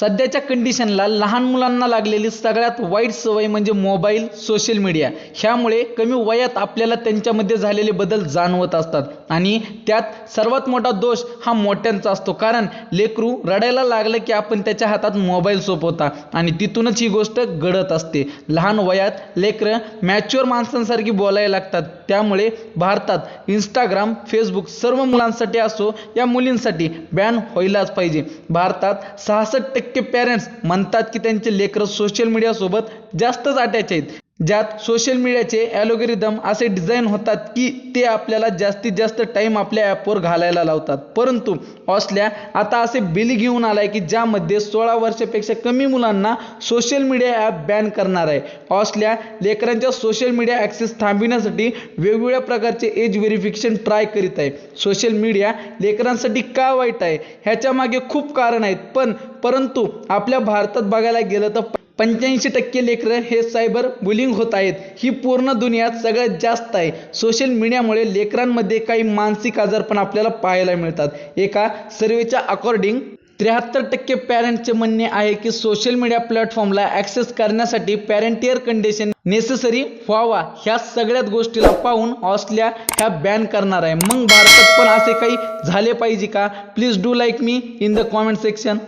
सध्याच्या कंडिशनला लहान मुलांना लागलेली सगळ्यात वाईट सवय म्हणजे मोबाईल सोशल मीडिया ह्यामुळे कमी वयात आपल्याला त्यांच्यामध्ये झालेले बदल जाणवत असतात. आणि त्यात सर्वात मोठा दोष हा मोठ्यांचा असतो. कारण लेकरू रडायला लागलं की आपण त्याच्या हातात मोबाईल सोपवता आणि तिथूनच ही गोष्ट घडत असते. लहान वयात लेकरं मॅच्युअर माणसांसारखी बोलायला लागतात. त्यामुळे भारतात इंस्टाग्राम फेसबुक सर्व मुलांसाठी असो या मुलींसाठी बॅन व्हायलाच पाहिजे. भारतात सहासष्ट टक्के पॅरेंट्स म्हणतात की त्यांचे लेकरं सोशल मीडियासोबत जास्तच अटॅच आहेत. ज्यात सोशल मीडियाचे ॲलोगेरिदम असे डिझाईन होतात की ते आपल्याला जास्तीत जास्त टाईम आपल्या ॲपवर घालायला लावतात. परंतु ऑस्ट्रेलिया आता असे बिल घेऊन आलाय की ज्यामध्ये सोळा वर्षापेक्षा कमी मुलांना सोशल मीडिया ॲप बॅन करणार आहे. ऑस्ट्रेलिया लेकरांच्या सोशल मीडिया ॲक्सेस थांबविण्यासाठी वेगवेगळ्या प्रकारचे एज व्हेरिफिकेशन ट्राय करीत आहे. सोशल मीडिया लेकरांसाठी का वाईट आहे? ह्याच्या मागे खूप कारण आहेत. पण परंतु आपल्या भारतात बघायला गेलं तर पंच्याऐंशी टक्के लेकरं हे सायबर बुलिंग होत आहेत. ही पूर्ण दुनियात सगळ्यात जास्त आहे. सोशल मीडियामुळे लेकरांमध्ये काही मानसिक आजार पण आपल्याला पाहायला मिळतात. एका सर्वेच्या अकॉर्डिंग त्र्याहत्तर टक्के पॅरेंटचे म्हणणे आहे की सोशल मीडिया प्लॅटफॉर्मला ॲक्सेस करण्यासाठी पॅरेंटियर कंडिशन नेसेसरी व्हावा ह्या सगळ्यात गोष्टीला पाहून ऑस्ट्रेलिया ह्या बॅन करणार आहे. मग भारतात पण असे काही झाले पाहिजे का? Please do like me in the comment section.